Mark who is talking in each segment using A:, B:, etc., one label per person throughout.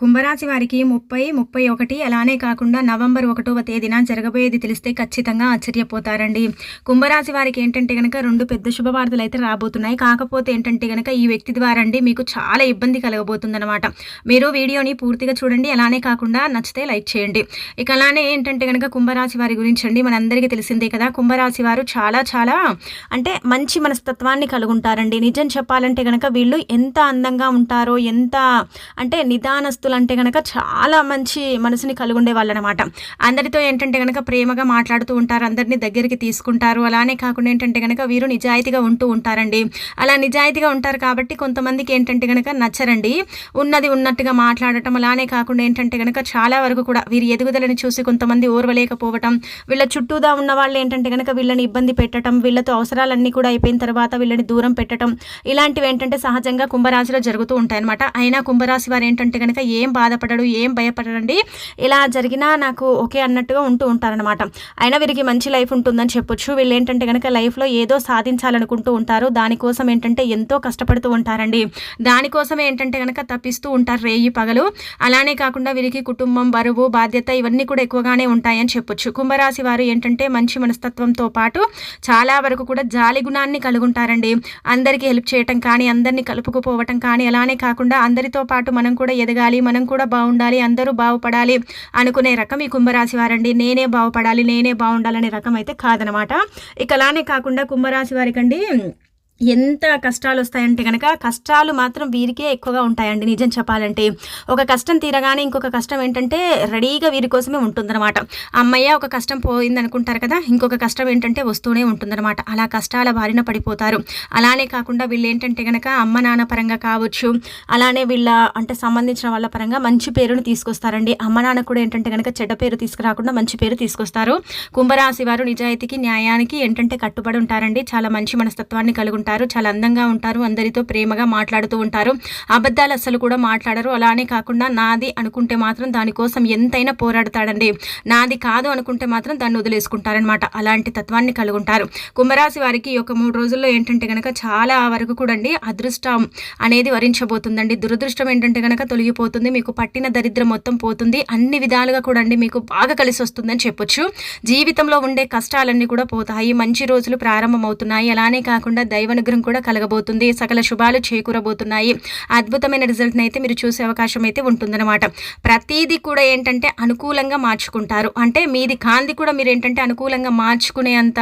A: కుంభరాశి వారికి ముప్పై ముప్పై ఒకటి అలానే కాకుండా నవంబర్ ఒకటవ తేదీన జరగబోయేది తెలిస్తే ఖచ్చితంగా ఆశ్చర్యపోతారండి. కుంభరాశి వారికి ఏంటంటే కనుక రెండు పెద్ద శుభవార్తలు అయితే రాబోతున్నాయి. కాకపోతే ఏంటంటే కనుక ఈ వ్యక్తి ద్వారా అండి మీకు చాలా ఇబ్బంది కలగబోతుందన్నమాట. మీరు వీడియోని పూర్తిగా చూడండి. అలానే కాకుండా నచ్చితే లైక్ చేయండి. ఇక అలానే ఏంటంటే కనుక కుంభరాశి వారి గురించి అండి మనందరికీ తెలిసిందే కదా. కుంభరాశి వారు చాలా చాలా అంటే మంచి మనస్తత్వాన్ని కలుగుంటారండి. నిజం చెప్పాలంటే కనుక వీళ్ళు ఎంత అందంగా ఉంటారో ఎంత అంటే నిదానస్తు వ్యక్తులు అంటే కనుక చాలా మంచి మనసుని కలుగుండే వాళ్ళు అనమాట అందరితో ఏంటంటే కనుక ప్రేమగా మాట్లాడుతూ ఉంటారు అందరినీ దగ్గరికి తీసుకుంటారు. అలానే కాకుండా ఏంటంటే కనుక వీరు నిజాయితీగా ఉంటూ ఉంటారండి. అలా నిజాయితీగా ఉంటారు కాబట్టి కొంతమందికి ఏంటంటే కనుక నచ్చరండి. ఉన్నది ఉన్నట్టుగా మాట్లాడటం అలానే కాకుండా ఏంటంటే కనుక చాలా వరకు కూడా వీరి ఎదుగుదలని చూసి కొంతమంది ఓర్వలేకపోవటం వీళ్ళ చుట్టూదా ఉన్న వాళ్ళు ఏంటంటే కనుక వీళ్ళని ఇబ్బంది పెట్టడం వీళ్ళతో అవసరాలన్నీ కూడా అయిపోయిన తర్వాత వీళ్ళని దూరం పెట్టడం ఇలాంటివి ఏంటంటే సహజంగా కుంభరాశిలో జరుగుతూ ఉంటాయి అనమాట అయినా కుంభరాశి వారు ఏంటంటే కనుక ఏ ఏం బాధపడడు ఏం భయపడడండి. ఇలా జరిగినా నాకు ఓకే అన్నట్టుగా ఉంటూ ఉంటారనమాట అయినా వీరికి మంచి లైఫ్ ఉంటుందని చెప్పొచ్చు. వీళ్ళు ఏంటంటే కనుక లైఫ్లో ఏదో సాధించాలనుకుంటూ ఉంటారు. దానికోసం ఏంటంటే ఎంతో కష్టపడుతూ ఉంటారండి. దానికోసం ఏంటంటే కనుక తప్పిస్తూ ఉంటారు రేయి పగలు. అలానే కాకుండా వీరికి కుటుంబం బరువు బాధ్యత ఇవన్నీ కూడా ఎక్కువగానే ఉంటాయని చెప్పొచ్చు. కుంభరాశి వారు ఏంటంటే మంచి మనస్తత్వంతో పాటు చాలా వరకు కూడా జాలి గుణాన్ని కలుగుంటారండి. అందరికీ హెల్ప్ చేయటం కానీ అందరినీ కలుపుకుపోవటం కానీ అలానే కాకుండా అందరితో పాటు మనం కూడా ఎదగాలి మనం కూడా బాగుండాలి అందరూ బాగుపడాలి అనుకునే రకం ఈ కుంభరాశి వారండి. నేనే బాగుపడాలి నేనే బాగుండాలనే రకం అయితే కాదనమాట. ఇక అలానే కాకుండా కుంభరాశి వారికండి ఎంత కష్టాలు వస్తాయంటే కనుక కష్టాలు మాత్రం వీరికే ఎక్కువగా ఉంటాయండి నిజం చెప్పాలంటే. ఒక కష్టం తీరగానే ఇంకొక కష్టం ఏంటంటే రెడీగా వీరి కోసమే ఉంటుందన్నమాట. అమ్మయ్య ఒక కష్టం పోయింది అనుకుంటారు కదా ఇంకొక కష్టం ఏంటంటే వస్తూనే ఉంటుందన్నమాట. అలా కష్టాల బారిన పడిపోతారు. అలానే కాకుండా వీళ్ళు ఏంటంటే కనుక అమ్మ నాన్న పరంగా కావచ్చు అలానే వీళ్ళ అంటే సంబంధించిన వాళ్ళ పరంగా మంచి పేరును తీసుకొస్తారండి. అమ్మ నాన్న కూడా ఏంటంటే కనుక చెడ్డ పేరు తీసుకురాకుండా మంచి పేరు తీసుకొస్తారు. కుంభరాశి వారు నిజాయితీకి న్యాయానికి ఏంటంటే కట్టుబడి ఉంటారండి. చాలా మంచి మనస్తత్వాన్ని కలుగుంటారు. ఉంటారు చాలా అందంగా ఉంటారు అందరితో ప్రేమగా మాట్లాడుతూ ఉంటారు. అబద్ధాలు అస్సలు కూడా మాట్లాడరు. అలానే కాకుండా నాది అనుకుంటే మాత్రం దానికోసం ఎంతైనా పోరాడతాడండి. నాది కాదు అనుకుంటే మాత్రం దాన్ని వదిలేసుకుంటారనమాట అలాంటి తత్వాన్ని కలుగుంటారు. కుంభరాశి వారికి ఒక మూడు రోజుల్లో ఏంటంటే కనుక చాలా వరకు కూడా అండి అదృష్టం అనేది వరించబోతుందండి. దురదృష్టం ఏంటంటే కనుక తొలగిపోతుంది. మీకు పట్టిన దరిద్రం మొత్తం పోతుంది. అన్ని విధాలుగా కూడా అండి మీకు బాగా కలిసి వస్తుందని చెప్పొచ్చు. జీవితంలో ఉండే కష్టాలన్నీ కూడా పోతాయి. మంచి రోజులు ప్రారంభమవుతున్నాయి. అలానే కాకుండా దైవ అనుగ్రహం కూడా కలగబోతుంది. సకల శుభాలు చేకూరబోతున్నాయి. అద్భుతమైన రిజల్ట్ని అయితే మీరు చూసే అవకాశం అయితే ఉంటుందన్నమాట. ప్రతిదీ కూడా ఏంటంటే అనుకూలంగా మార్చుకుంటారు. అంటే మీది కాంది కూడా మీరు ఏంటంటే అనుకూలంగా మార్చుకునే అంత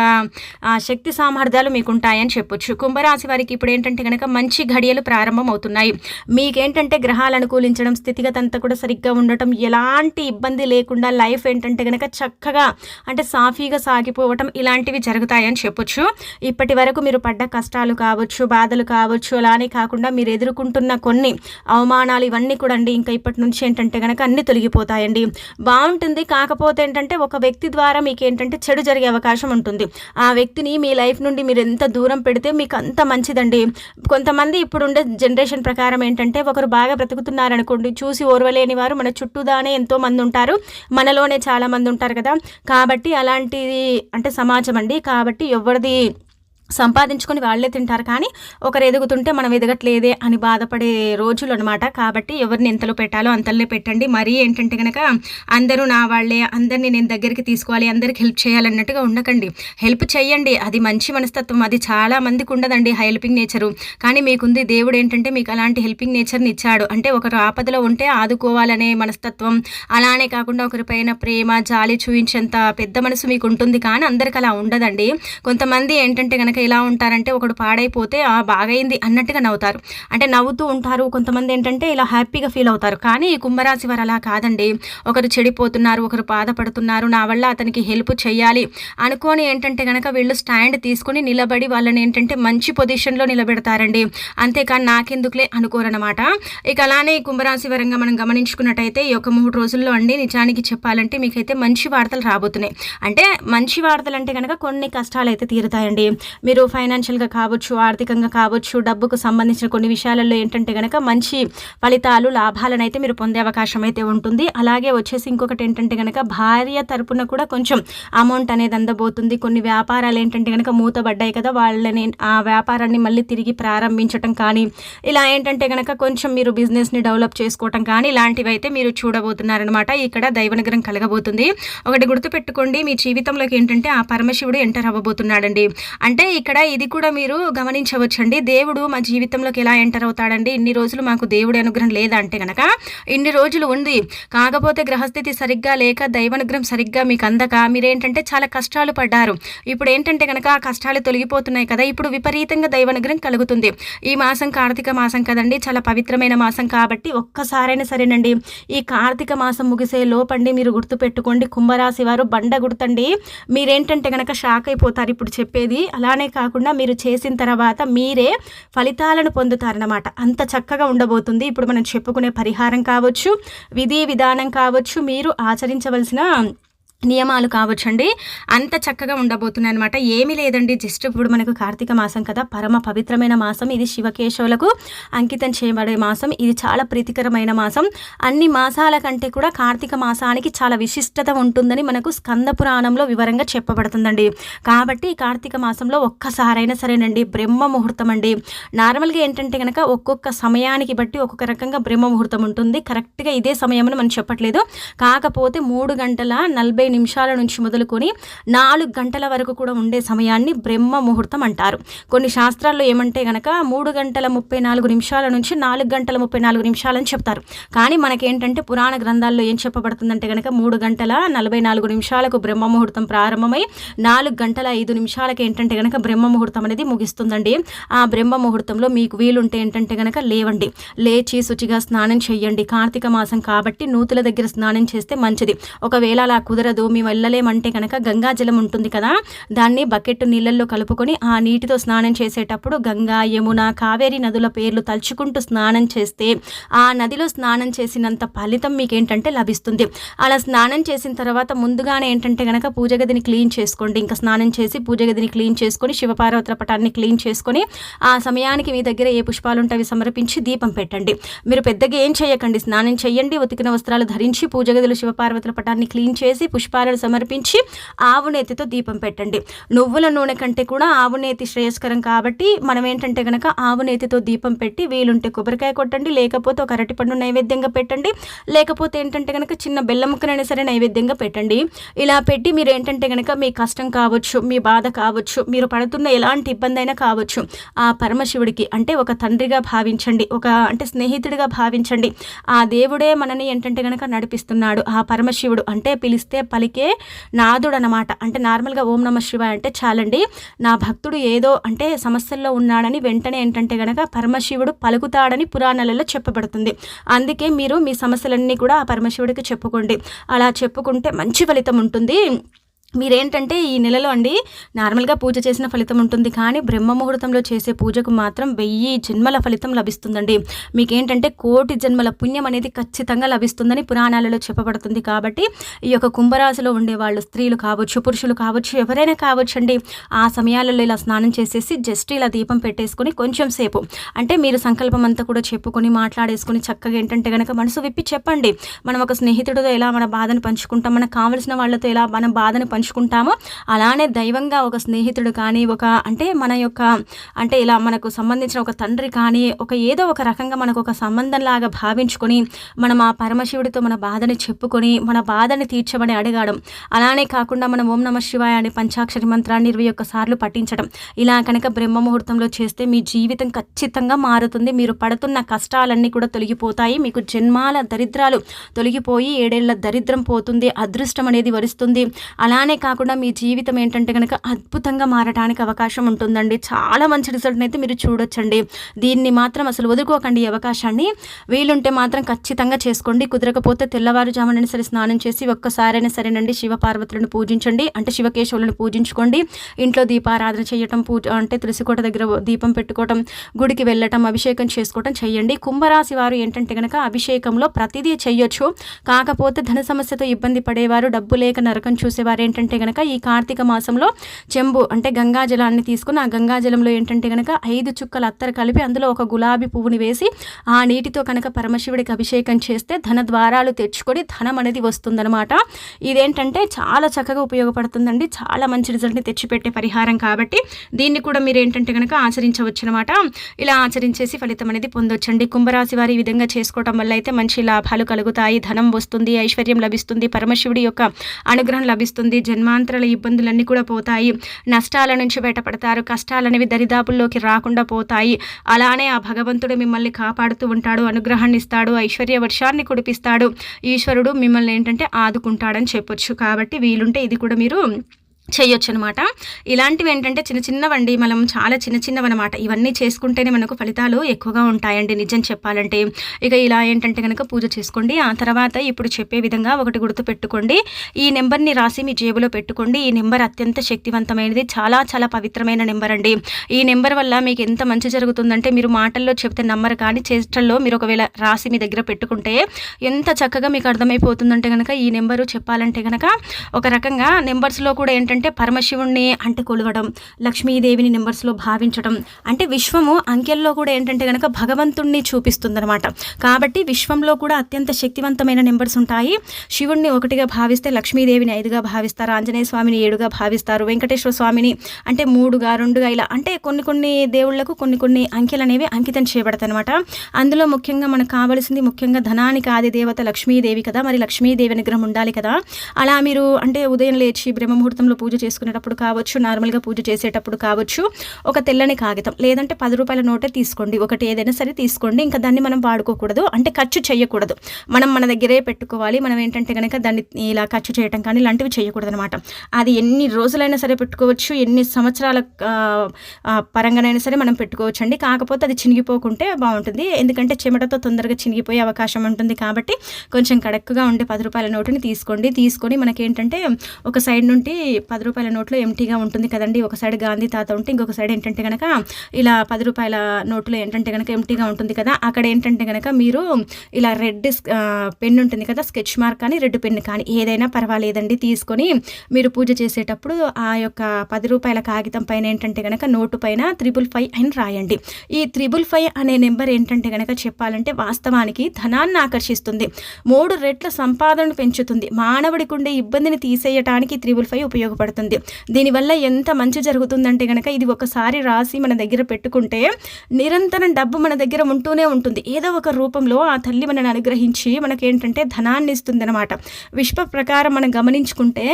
A: శక్తి సామర్థ్యాలు మీకు ఉంటాయని చెప్పొచ్చు. కుంభరాశి వారికి ఇప్పుడు ఏంటంటే కనుక మంచి ఘడియలు ప్రారంభం అవుతున్నాయి మీకేంటంటే గ్రహాలు అనుకూలించడం స్థితిగత అంతా కూడా సరిగ్గా ఉండటం ఎలాంటి ఇబ్బంది లేకుండా లైఫ్ ఏంటంటే కనుక చక్కగా అంటే సాఫీగా సాగిపోవటం ఇలాంటివి జరుగుతాయని చెప్పొచ్చు. ఇప్పటి వరకు మీరు పడ్డ కష్టాలు కావచ్చు బాధలు కావచ్చు అలానే కాకుండా మీరు ఎదుర్కొంటున్న కొన్ని అవమానాలు ఇవన్నీ కూడా అండి ఇంకా ఇప్పటి నుంచి ఏంటంటే కనుక అన్ని తొలగిపోతాయండి. బాగుంటుంది కాకపోతే ఏంటంటే ఒక వ్యక్తి ద్వారా మీకు ఏంటంటే చెడు జరిగే అవకాశం ఉంటుంది. ఆ వ్యక్తిని మీ లైఫ్ నుండి మీరు ఎంత దూరం పెడితే మీకు అంత మంచిదండి. కొంతమంది ఇప్పుడు ఉండే జనరేషన్ ప్రకారం ఏంటంటే ఒకరు బాగా బ్రతుకుతున్నారనుకోండి చూసి ఓర్వలేని వారు మన చుట్టూదానే ఎంతో మంది ఉంటారు. మనలోనే చాలా మంది ఉంటారు కదా. కాబట్టి అలాంటిది అంటే సమాజం అండి. కాబట్టి ఎవరిది సంపాదించుకొని వాళ్ళే తింటారు. కానీ ఒకరు ఎదుగుతుంటే మనం ఎదగట్లేదే అని బాధపడే రోజులు అనమాట కాబట్టి ఎవరిని ఎంతలో పెట్టాలో అంతలో పెట్టండి. మరీ ఏంటంటే కనుక అందరూ నా వాళ్ళే అందరినీ నేను దగ్గరికి తీసుకోవాలి అందరికి హెల్ప్ చేయాలన్నట్టుగా ఉండకండి. హెల్ప్ చేయండి. అది మంచి మనస్తత్వం. అది చాలా మందికి ఉండదండి హెల్పింగ్ నేచరు. కానీ మీకుంది దేవుడు ఏంటంటే మీకు అలాంటి హెల్పింగ్ నేచర్ని ఇచ్చాడు. అంటే ఒకరు ఆపదలో ఉంటే ఆదుకోవాలనే మనస్తత్వం. అలానే కాకుండా ఒకరిపైన ప్రేమ జాలి చూపించేంత పెద్ద మనసు మీకు ఉంటుంది కానీ అందరికి అలా ఉండదండి. కొంతమంది ఏంటంటే కనుక ఎలా ఉంటారంటే ఒకడు పాడైపోతే బాగైంది అన్నట్టుగా నవ్వుతారు. అంటే నవ్వుతూ ఉంటారు. కొంతమంది ఏంటంటే ఇలా హ్యాపీగా ఫీల్ అవుతారు. కానీ ఈ కుంభరాశి వారు అలా కాదండి. ఒకరు చెడిపోతున్నారు ఒకరు బాధపడుతున్నారు నా వల్ల అతనికి హెల్ప్ చేయాలి అనుకోని ఏంటంటే కనుక వీళ్ళు స్టాండ్ తీసుకుని నిలబడి వాళ్ళని ఏంటంటే మంచి పొజిషన్లో నిలబెడతారండి. అంతేకాని నాకెందుకులే అనుకోరనమాట ఇక అలానే ఈ కుంభరాశి వరంగా మనం గమనించుకున్నట్టయితే ఈ ఒక మూడు రోజుల్లో అండి నిజానికి చెప్పాలంటే మీకైతే మంచి వార్తలు రాబోతున్నాయి. అంటే మంచి వార్తలు అంటే కనుక కొన్ని కష్టాలు అయితే తీరుతాయండి. మీరు ఫైనాన్షియల్గా కావచ్చు ఆర్థికంగా కావచ్చు డబ్బుకు సంబంధించిన కొన్ని విషయాలలో ఏంటంటే కనుక మంచి ఫలితాలు లాభాలను అయితే మీరు పొందే అవకాశం అయితే ఉంటుంది. అలాగే వచ్చేసి ఇంకొకటి ఏంటంటే కనుక భార్య తరపున కూడా కొంచెం అమౌంట్ అనేది అందబోతుంది. కొన్ని వ్యాపారాలు ఏంటంటే కనుక మూతబడ్డాయి కదా వాళ్ళని ఆ వ్యాపారాన్ని మళ్ళీ తిరిగి ప్రారంభించటం కానీ ఇలా ఏంటంటే కనుక కొంచెం మీరు బిజినెస్ని డెవలప్ చేసుకోవటం కానీ ఇలాంటివి అయితే మీరు చూడబోతున్నారనమాట ఇక్కడ దైవనగరం కలగబోతుంది. ఒకటి గుర్తుపెట్టుకోండి మీ జీవితంలోకి ఏంటంటే ఆ పరమశివుడు ఎంటర్ అవ్వబోతున్నాడండి. అంటే ఇక్కడ ఇది కూడా మీరు గమనించవచ్చండి. దేవుడు మా జీవితంలోకి ఎలా ఎంటర్ అవుతాడండి? ఇన్ని రోజులు మాకు దేవుడి అనుగ్రహం లేదంటే కనుక ఇన్ని రోజులు ఉంది. కాకపోతే గ్రహస్థితి సరిగ్గా లేక దైవానుగ్రహం సరిగ్గా మీకు అందక మీరేంటంటే చాలా కష్టాలు పడ్డారు. ఇప్పుడు ఏంటంటే కనుక ఆ కష్టాలు తొలగిపోతున్నాయి కదా ఇప్పుడు విపరీతంగా దైవానుగ్రహం కలుగుతుంది. ఈ మాసం కార్తీక మాసం కదండి చాలా పవిత్రమైన మాసం కాబట్టి ఒక్కసారైనా సరేనండి ఈ కార్తీక మాసం ముగిసే లోపండి మీరు గుర్తుపెట్టుకోండి. కుంభరాశి వారు బండ గుర్తండి. మీరేంటంటే కనుక షాక్ అయిపోతారు ఇప్పుడు చెప్పేది. అలానే కాకుండా మీరు చేసిన తర్వాత మీరే ఫలితాలను పొందుతారనమాట అంత చక్కగా ఉండబోతుంది. ఇప్పుడు మనం చెప్పుకునే పరిహారం కావచ్చు విధి విధానం కావచ్చు మీరు ఆచరించవలసిన నియమాలు కావచ్చండి. అంత చక్కగా ఉండబోతున్నాయి అనమాట ఏమీ లేదండి. జస్ట్ ఇప్పుడు మనకు కార్తీక మాసం కదా. పరమ పవిత్రమైన మాసం. ఇది శివకేశవులకు అంకితం చేయబడే మాసం. ఇది చాలా ప్రీతికరమైన మాసం. అన్ని మాసాల కంటే కూడా కార్తీక మాసానికి చాలా విశిష్టత ఉంటుందని మనకు స్కంద పురాణంలో వివరంగా చెప్పబడుతుందండి. కాబట్టి కార్తీక మాసంలో ఒక్కసారైనా సరేనండి. బ్రహ్మ ముహూర్తం అండి. నార్మల్గా ఏంటంటే కనుక ఒక్కొక్క సమయానికి బట్టి ఒక్కొక్క రకంగా బ్రహ్మ ముహూర్తం ఉంటుంది. కరెక్ట్గా ఇదే సమయం మనం చెప్పట్లేదు. కాకపోతే మూడు గంటల నలభై నిమిషాల నుంచి మొదలుకొని నాలుగు గంటల వరకు కూడా ఉండే సమయాన్ని బ్రహ్మ ముహూర్తం అంటారు. కొన్ని శాస్త్రాల్లో ఏమంటే గనక మూడు గంటల ముప్పై నాలుగు నిమిషాల నుంచి నాలుగు గంటల ముప్పై నాలుగు నిమిషాలని చెప్తారు. కానీ మనకేంటంటే పురాణ గ్రంథాల్లో ఏం చెప్పబడుతుందంటే కనుక మూడు గంటల నలభై నాలుగు నిమిషాలకు బ్రహ్మ ముహూర్తం ప్రారంభమై నాలుగు గంటల ఐదు నిమిషాలకు ఏంటంటే కనుక బ్రహ్మ ముహూర్తం అనేది ముగిస్తుందండి. ఆ బ్రహ్మ ముహూర్తంలో మీకు వీలుంటే ఏంటంటే కనుక లేవండి. లేచి శుచిగా స్నానం చేయండి కార్తీక మాసం కాబట్టి నూతుల దగ్గర స్నానం చేస్తే మంచిది. ఒకవేళ అలా కుదరదు మేము వెళ్ళలేమంటే కనుక గంగా జలం ఉంటుంది కదా దాన్ని బకెట్ నీళ్ళల్లో కలుపుకొని ఆ నీటితో స్నానం చేసేటప్పుడు గంగా యమున కావేరి నదుల పేర్లు తలుచుకుంటూ స్నానం చేస్తే ఆ నదిలో స్నానం చేసినంత ఫలితం మీకు ఏంటంటే లభిస్తుంది. అలా స్నానం చేసిన తర్వాత ముందుగానే ఏంటంటే కనుక పూజ గదిని క్లీన్ చేసుకోండి. ఇంకా స్నానం చేసి పూజ గదిని క్లీన్ చేసుకొని శివపార్వతుల పటాన్ని క్లీన్ చేసుకొని ఆ సమయానికి మీ దగ్గర ఏ పుష్పాలు ఉంటే అవి సమర్పించి దీపం పెట్టండి. మీరు పెద్దగా ఏం చేయకండి. స్నానం చేయండి ఉతికిన వస్త్రాలు ధరించి పూజ గదిలో శివపార్వతుల పటాన్ని క్లీన్ చేసి పుష్ప పుష్పాలను సమర్పించి ఆవు నేతితో దీపం పెట్టండి. నువ్వుల నూనె కంటే కూడా ఆవు నేతి శ్రేయస్కరం కాబట్టి మనం ఏంటంటే కనుక ఆవు నేతితో దీపం పెట్టి వీలుంటే కొబ్బరికాయ కొట్టండి లేకపోతే ఒక అరటిపండు నైవేద్యంగా పెట్టండి లేకపోతే ఏంటంటే కనుక చిన్న బెల్లం ముక్కనైనా సరే నైవేద్యంగా పెట్టండి. ఇలా పెట్టి మీరు ఏంటంటే కనుక మీ కష్టం కావచ్చు మీ బాధ కావచ్చు మీరు పడుతున్న ఎలాంటి ఇబ్బంది అయినా కావచ్చు ఆ పరమశివుడికి అంటే ఒక తండ్రిగా భావించండి ఒక అంటే స్నేహితుడిగా భావించండి. ఆ దేవుడే మనని ఏంటంటే కనుక నడిపిస్తున్నాడు. ఆ పరమశివుడు అంటే పిలిస్తే పలికే నాదుడు అనమాట అంటే నార్మల్గా ఓం నమ శివ అంటే చాలండి. నా భక్తుడు ఏదో అంటే సమస్యల్లో ఉన్నాడని వెంటనే ఏంటంటే గనక పరమశివుడు పలుకుతాడని పురాణాలలో చెప్పబడుతుంది. అందుకే మీరు మీ సమస్యలన్నీ కూడా ఆ పరమశివుడికి చెప్పుకోండి. అలా చెప్పుకుంటే మంచి ఫలితం ఉంటుంది. మీరేంటంటే ఈ నెలలో అండి నార్మల్గా పూజ చేసిన ఫలితం ఉంటుంది కానీ బ్రహ్మ ముహూర్తంలో చేసే పూజకు మాత్రం వెయ్యి జన్మల ఫలితం లభిస్తుందండి. మీకేంటంటే కోటి జన్మల పుణ్యం అనేది ఖచ్చితంగా లభిస్తుందని పురాణాలలో చెప్పబడుతుంది కాబట్టి ఈ యొక్క కుంభరాశిలో ఉండే వాళ్ళు స్త్రీలు కావచ్చు పురుషులు కావచ్చు ఎవరైనా కావచ్చు అండి ఆ సమయాలలో ఇలా స్నానం చేసేసి జస్ట్ ఇలా దీపం పెట్టేసుకొని కొంచెం సేపు అంటే మీరు సంకల్పం అంతా కూడా చెప్పుకొని మాట్లాడేసుకొని చక్కగా ఏంటంటే కనుక మనసు విప్పి చెప్పండి. మనం ఒక స్నేహితుడితో ఎలా మన బాధను పంచుకుంటాం మనకు కావలసిన వాళ్ళతో ఎలా మన బాధను పంచుకుంటామో. అలానే దైవంగా ఒక స్నేహితుడు కానీ ఒక అంటే మన యొక్క అంటే ఇలా మనకు సంబంధించిన ఒక తండ్రి కానీ ఒక ఏదో ఒక రకంగా మనకు ఒక సంబంధంలాగా భావించుకొని మనం ఆ పరమశివుడితో మన బాధని చెప్పుకొని మన బాధని తీర్చమని అడగడం. అలానే కాకుండా మనం ఓం నమ శివాయ అనే పంచాక్షరి మంత్రాన్ని ఇరవై ఒక్కసార్లు పఠించడం. ఇలా కనుక బ్రహ్మ ముహూర్తంలో చేస్తే మీ జీవితం ఖచ్చితంగా మారుతుంది. మీరు పడుతున్న కష్టాలన్నీ కూడా తొలగిపోతాయి. మీకు జన్మాల దరిద్రాలు తొలగిపోయి ఏడేళ్ళ దరిద్రం పోతుంది. అదృష్టం అనేది వరిస్తుంది. అలానే కాకుండా మీ జీవితం ఏంటంటే కనుక అద్భుతంగా మారడానికి అవకాశం ఉంటుందండి. చాలా మంచి రిజల్ట్ని అయితే మీరు చూడొచ్చండి. దీన్ని మాత్రం అసలు వదులుకోకండి ఈ అవకాశాన్ని. వీలుంటే మాత్రం ఖచ్చితంగా చేసుకోండి. కుదరకపోతే తెల్లవారుజామునైనా సరే స్నానం చేసి ఒక్కసారైనా సరేనండి శివపార్వతులను పూజించండి. అంటే శివకేశవులను పూజించుకోండి. ఇంట్లో దీపారాధన చేయటం పూజ అంటే తులసికోట దగ్గర దీపం పెట్టుకోవటం గుడికి వెళ్ళటం అభిషేకం చేసుకోవటం చేయండి. కుంభరాశి వారు ఏంటంటే కనుక అభిషేకంలో ప్రతిదీ చేయొచ్చు. కాకపోతే ధన సమస్యతో ఇబ్బంది పడేవారు డబ్బు లేక నరకం చూసేవారు ఏంటంటే ఏంటంటే కనుక ఈ కార్తీక మాసంలో చెంబు అంటే గంగాజలాన్ని తీసుకుని ఆ గంగాజలంలో ఏంటంటే కనుక ఐదు చుక్కల అత్తరు కలిపి అందులో ఒక గులాబీ పువ్వుని వేసి ఆ నీటితో కనుక పరమశివుడికి అభిషేకం చేస్తే ధన ద్వారాలు తెచ్చుకొని ధనం అనేది వస్తుందనమాట ఇదేంటంటే చాలా చక్కగా ఉపయోగపడుతుందండి. చాలా మంచి రిజల్ట్ని తెచ్చిపెట్టే పరిహారం కాబట్టి దీన్ని కూడా మీరు ఏంటంటే కనుక ఆచరించవచ్చు అనమాట ఇలా ఆచరించేసి ఫలితం అనేది పొందొచ్చండి. కుంభరాశి వారి ఈ విధంగా చేసుకోవటం వల్ల అయితే మంచి లాభాలు కలుగుతాయి. ధనం వస్తుంది ఐశ్వర్యం లభిస్తుంది పరమశివుడి యొక్క అనుగ్రహం లభిస్తుంది జన్మాంతరాల ఇబ్బందులన్నీ కూడా పోతాయి. నష్టాల నుంచి బయటపడతారు. కష్టాలనేవి దరిదాపుల్లోకి రాకుండా పోతాయి. అలానే ఆ భగవంతుడు మిమ్మల్ని కాపాడుతూ ఉంటాడు అనుగ్రహాన్ని ఇస్తాడు ఐశ్వర్య వర్షాన్ని కుడిపిస్తాడు ఈశ్వరుడు మిమ్మల్ని ఏంటంటే ఆదుకుంటాడని చెప్పొచ్చు. కాబట్టి వీలుంటే ఇది కూడా మీరు చేయొచ్చు అనమాట ఇలాంటివి ఏంటంటే చిన్న చిన్నవండి మనం చాలా చిన్న చిన్నవన్నమాట. ఇవన్నీ చేసుకుంటేనే మనకు ఫలితాలు ఎక్కువగా ఉంటాయండి నిజం చెప్పాలంటే. ఇక ఇలా ఏంటంటే కనుక పూజ చేసుకోండి ఆ తర్వాత ఇప్పుడు చెప్పే విధంగా ఒకటి గుర్తు పెట్టుకోండి. ఈ నెంబర్ని రాసి మీ జేబులో పెట్టుకోండి. ఈ నెంబర్ అత్యంత శక్తివంతమైనది చాలా చాలా పవిత్రమైన నెంబర్ అండి. ఈ నెంబర్ వల్ల మీకు ఎంత మంచి జరుగుతుందంటే మీరు మాటల్లో చెప్తే నమ్మరు కానీ చేష్టల్లో మీరు ఒకవేళ రాసి మీ దగ్గర పెట్టుకుంటే ఎంత చక్కగా మీకు అర్థమైపోతుందంటే కనుక ఈ నెంబరు చెప్పాలంటే కనుక ఒక రకంగా నెంబర్స్లో కూడా ఏంటంటే అంటే పరమశివుణ్ణి అంటే కొలవడం లక్ష్మీదేవిని నెంబర్స్లో భావించడం. అంటే విశ్వము అంకెల్లో కూడా ఏంటంటే కనుక భగవంతుణ్ణి చూపిస్తుందనమాట కాబట్టి విశ్వంలో కూడా అత్యంత శక్తివంతమైన నెంబర్స్ ఉంటాయి. శివుణ్ణి ఒకటిగా భావిస్తే లక్ష్మీదేవిని ఐదుగా భావిస్తారు. ఆంజనేయ స్వామిని ఏడుగా భావిస్తారు. వెంకటేశ్వర స్వామిని అంటే మూడుగా రెండుగా ఇలా అంటే కొన్ని కొన్ని దేవుళ్ళకు కొన్ని కొన్ని అంకెలు అనేవి అంకితం చేయబడతనమాట అందులో ముఖ్యంగా మనకు కావలసింది ముఖ్యంగా ధనానికి ఆది దేవత లక్ష్మీదేవి కదా. మరి లక్ష్మీదేవి అనుగ్రహం ఉండాలి కదా. అలా మీరు అంటే ఉదయం లేచి బ్రహ్మముహూర్తంలో పూజ పూజ చేసుకునేటప్పుడు కావచ్చు నార్మల్గా పూజ చేసేటప్పుడు కావచ్చు ఒక తెల్లని కాగితం లేదంటే పది రూపాయల నోటే తీసుకోండి. ఒకటి ఏదైనా సరే తీసుకోండి. ఇంకా దాన్ని మనం వాడుకోకూడదు. అంటే ఖర్చు చేయకూడదు మనం మన దగ్గరే పెట్టుకోవాలి. మనం ఏంటంటే కనుక దాన్ని ఇలా ఖర్చు చేయటం కానీ ఇలాంటివి చేయకూడదు అనమాట అది ఎన్ని రోజులైనా సరే పెట్టుకోవచ్చు. ఎన్ని సంవత్సరాల పరంగానైనా సరే మనం పెట్టుకోవచ్చు అండి కాకపోతే అది చినిగిపోకుంటే బాగుంటుంది. ఎందుకంటే చెమటతో తొందరగా చినిగిపోయే అవకాశం ఉంటుంది కాబట్టి కొంచెం కడక్కుగా ఉండే పది రూపాయల నోటుని తీసుకోండి. తీసుకొని మనకేంటంటే ఒక సైడ్ నుండి పది రూపాయల నోట్లో ఎంటీగా ఉంటుంది కదండి. ఒక సైడ్ గాంధీ తాత ఉంటే ఇంకొక సైడ్ ఏంటంటే కనుక ఇలా పది రూపాయల నోట్లో ఏంటంటే కనుక ఎంటీగా ఉంటుంది కదా. అక్కడ ఏంటంటే కనుక మీరు ఇలా రెడ్ పెన్ ఉంటుంది కదా స్కెచ్ మార్క్ కానీ రెడ్ పెన్ కానీ ఏదైనా పర్వాలేదండి. తీసుకొని మీరు పూజ చేసేటప్పుడు ఆ యొక్క పది రూపాయల కాగితం పైన ఏంటంటే కనుక నోటు పైన త్రిబుల్ ఫైవ్ అని రాయండి. ఈ త్రిబుల్ ఫైవ్ అనే నెంబర్ ఏంటంటే కనుక చెప్పాలంటే వాస్తవానికి ధనాన్ని ఆకర్షిస్తుంది. మూడు రెట్ల సంపాదనను పెంచుతుంది. మానవుడికి ఉండే ఇబ్బందిని తీసేయటానికి త్రిబుల్ ఫైవ్ ఉపయోగపడుతుంది. ఉపయోగపడుతుంది. దీనివల్ల ఎంత మంచి జరుగుతుందంటే కనుక ఇది ఒకసారి రాసి మన దగ్గర పెట్టుకుంటే నిరంతరం డబ్బు మన దగ్గర ఉంటూనే ఉంటుంది. ఏదో ఒక రూపంలో ఆ తల్లి మనని అనుగ్రహించి మనకేంటంటే ధనాన్ని ఇస్తుంది అనమాట విశ్వ ప్రకారం మనం గమనించుకుంటే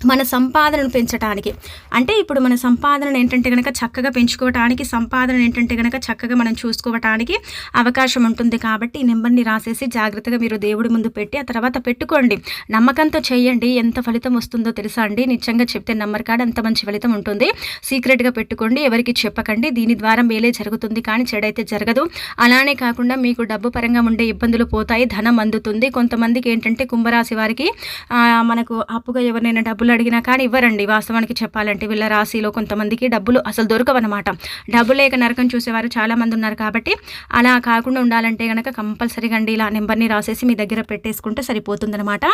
A: మన సంపాదనను పెంచడానికి అంటే ఇప్పుడు మన సంపాదన ఏంటంటే కనుక చక్కగా పెంచుకోవటానికి సంపాదన ఏంటంటే కనుక చక్కగా మనం చూసుకోవటానికి అవకాశం ఉంటుంది కాబట్టి ఈ నెంబర్ని రాసేసి జాగ్రత్తగా మీరు దేవుడి ముందు పెట్టి ఆ తర్వాత పెట్టుకోండి. నమ్మకంతో చేయండి. ఎంత ఫలితం వస్తుందో తెలుసా అండి? నిజంగా చెప్తే నెంబర్ కార్డ్ అంత మంచి ఫలితం ఉంటుంది. సీక్రెట్గా పెట్టుకోండి. ఎవరికి చెప్పకండి. దీని ద్వారా మేలే జరుగుతుంది కానీ చెడైతే జరగదు. అలానే కాకుండా మీకు డబ్బు పరంగా ఉండే ఇబ్బందులు పోతాయి. ధనం అందుతుంది. కొంతమందికి ఏంటంటే కుంభరాశి వారికి మనకు అప్పుగా ఎవరినైనా డబ్బులు డబ్బులు అడిగినా కానీ ఇవ్వరండి. వాస్తవానికి చెప్పాలంటే వీళ్ళ రాశిలో కొంతమందికి డబ్బులు అసలు దొరకవన్నమాట. డబ్బు లేక నరకం చూసేవారు చాలామంది ఉన్నారు కాబట్టి అలా కాకుండా ఉండాలంటే కనుక కంపల్సరీగా అండి ఇలా నెంబర్ని రాసేసి మీ దగ్గర పెట్టేసుకుంటే సరిపోతుందనమాట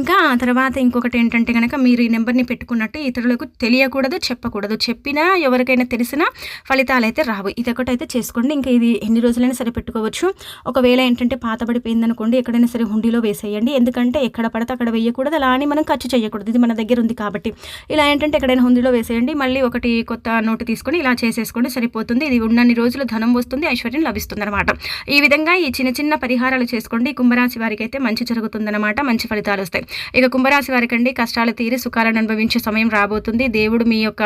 A: ఇంకా ఆ తర్వాత ఇంకొకటి ఏంటంటే కనుక మీరు ఈ నెంబర్ని పెట్టుకున్నట్టు ఇతరులకు తెలియకూడదు చెప్పకూడదు. చెప్పినా ఎవరికైనా తెలిసినా ఫలితాలు అయితే రావు. ఇది ఒకటైతే చేసుకోండి. ఇంకా ఇది ఎన్ని రోజులైనా సరే పెట్టుకోవచ్చు ఒకవేళ ఏంటంటే పాతబడిపోయింది అనుకోండి ఎక్కడైనా సరే హుండీలో వేసేయండి. ఎందుకంటే ఎక్కడ పడితే అక్కడ వేయకూడదు. అలా అని మనం ఖర్చు చేయకూడదు. ఇది మన దగ్గర ఉంది కాబట్టి ఇలా ఏంటంటే ఎక్కడైనా హుందీలో వేసేయండి మళ్ళీ ఒకటి కొత్త నోటు తీసుకొని ఇలా చేసేసుకోండి సరిపోతుంది. ఇది ఉన్నన్ని రోజులు ధనం వస్తుంది ఐశ్వర్యం లభిస్తుంది అనమాట ఈ విధంగా ఈ చిన్న చిన్న పరిహారాలు చేసుకోండి. కుంభరాశి వారికి అయితే మంచి జరుగుతుందన్నమాట మంచి ఫలితాలు వస్తాయి. ఇక కుంభరాశి వారికి అండి కష్టాలు తీరి సుఖాలను అనుభవించే సమయం రాబోతుంది. దేవుడు మీ యొక్క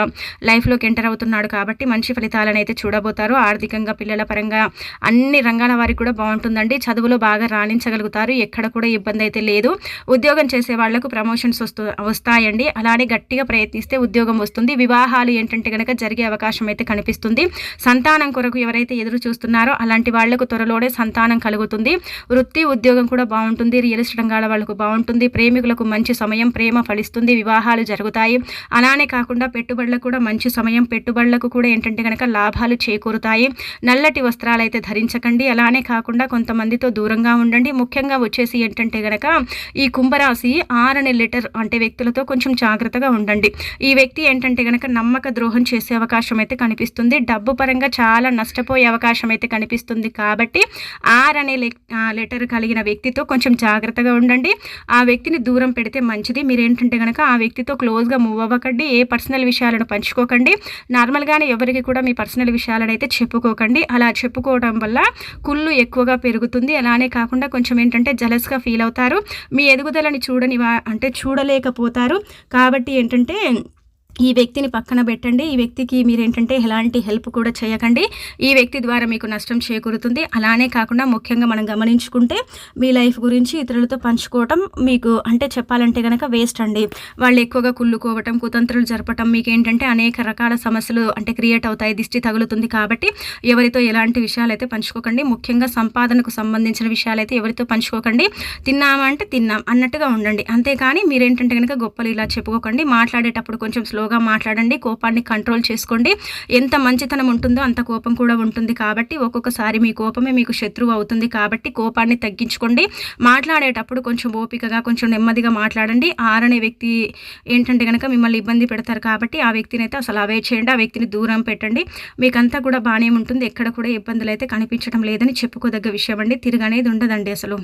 A: లైఫ్లోకి ఎంటర్ అవుతున్నాడు కాబట్టి మంచి ఫలితాలను అయితే చూడబోతారు. ఆర్థికంగా పిల్లల పరంగా అన్ని రంగాల వారికి కూడా బాగుంటుందండి. చదువులో బాగా రాణించగలుగుతారు. ఎక్కడ కూడా ఇబ్బంది అయితే లేదు. ఉద్యోగం చేసే వాళ్ళకు ప్రమోషన్స్ వస్తూ వస్తాయండి. అలానే గట్టిగా ప్రయత్నిస్తే ఉద్యోగం వస్తుంది. వివాహాలు ఏంటంటే కనుక జరిగే అవకాశం అయితే కనిపిస్తుంది. సంతానం కొరకు ఎవరైతే ఎదురు చూస్తున్నారో అలాంటి వాళ్ళకు త్వరలోనే సంతానం కలుగుతుంది. వృత్తి ఉద్యోగం కూడా బాగుంటుంది. రియల్ ఎస్టేట్ రంగాల వాళ్ళకు బాగుంటుంది. ప్రేమికులకు మంచి సమయం ప్రేమ ఫలిస్తుంది. వివాహాలు జరుగుతాయి. అలానే కాకుండా పెట్టుబడులకు కూడా మంచి సమయం పెట్టుబడులకు కూడా ఏంటంటే కనుక లాభాలు చేకూరుతాయి. నల్లటి వస్త్రాలు అయితే ధరించకండి. అలానే కాకుండా కొంతమందితో దూరంగా ఉండండి. ముఖ్యంగా వచ్చేసి ఏంటంటే కనుక ఈ కుంభరాశి ఆరని లీటర్ అంటే వ్యక్తులతో కొంచెం జాగ్రత్తగా ఉండండి. ఈ వ్యక్తి ఏంటంటే కనుక నమ్మక ద్రోహం చేసే అవకాశం అయితే కనిపిస్తుంది. డబ్బు పరంగా చాలా నష్టపోయే అవకాశం అయితే కనిపిస్తుంది. కాబట్టి ఆర్ అనే లెటర్ కలిగిన వ్యక్తితో కొంచెం జాగ్రత్తగా ఉండండి. ఆ వ్యక్తిని దూరం పెడితే మంచిది. మీరు ఏంటంటే కనుక ఆ వ్యక్తితో క్లోజ్గా మూవ్ అవ్వకండి. ఏ పర్సనల్ విషయాలను పంచుకోకండి. నార్మల్గానే ఎవరికి కూడా మీ పర్సనల్ విషయాలను అయితే చెప్పుకోకండి. అలా చెప్పుకోవడం వల్ల కుళ్ళు ఎక్కువగా పెరుగుతుంది. అలానే కాకుండా కొంచెం ఏంటంటే జలస్గా ఫీల్ అవుతారు. మీ ఎదుగుదలని చూడని అంటే చూడలేకపోతారు. కాబట్టి ఏంటంటే ఈ వ్యక్తిని పక్కన పెట్టండి. ఈ వ్యక్తికి మీరు ఏంటంటే ఎలాంటి హెల్ప్ కూడా చేయకండి. ఈ వ్యక్తి ద్వారా మీకు నష్టం చేకూరుతుంది. అలానే కాకుండా ముఖ్యంగా మనం గమనించుకుంటే మీ లైఫ్ గురించి ఇతరులతో పంచుకోవటం మీకు అంటే చెప్పాలంటే కనుక వేస్ట్ అండి. వాళ్ళు ఎక్కువగా కుళ్ళుకోవటం కుతంత్రులు జరపటం మీకు ఏంటంటే అనేక రకాల సమస్యలు అంటే క్రియేట్ అవుతాయి. దిష్టి తగులుతుంది కాబట్టి ఎవరితో ఎలాంటి విషయాలు అయితే పంచుకోకండి. ముఖ్యంగా సంపాదనకు సంబంధించిన విషయాలు అయితే ఎవరితో పంచుకోకండి. తిన్నామా అంటే తిన్నాం. అన్నట్టుగా ఉండండి. అంతేకాని మీరేంటంటే కనుక గొప్పలు ఇలా చెప్పుకోకండి. మాట్లాడేటప్పుడు కొంచెం స్లో స్లోగా మాట్లాడండి కోపాన్ని కంట్రోల్ చేసుకోండి. ఎంత మంచితనం ఉంటుందో అంత కోపం కూడా ఉంటుంది కాబట్టి ఒక్కొక్కసారి మీ కోపమే మీకు శత్రువు అవుతుంది కాబట్టి కోపాన్ని తగ్గించుకోండి. మాట్లాడేటప్పుడు కొంచెం ఓపికగా కొంచెం నెమ్మదిగా మాట్లాడండి. ఆరనే వ్యక్తి ఏంటంటే కనుక మిమ్మల్ని ఇబ్బంది పెడతారు కాబట్టి ఆ వ్యక్తిని అయితే అసలు అవాయిడ్ చేయండి. ఆ వ్యక్తిని దూరం పెట్టండి. మీకంతా కూడా బాగానే ఉంటుంది. ఎక్కడ కూడా ఇబ్బందులు అయితే కనిపించడం లేదని చెప్పుకోదగ్గ విషయం అండి. తిరగనేది ఉండదండి అసలు.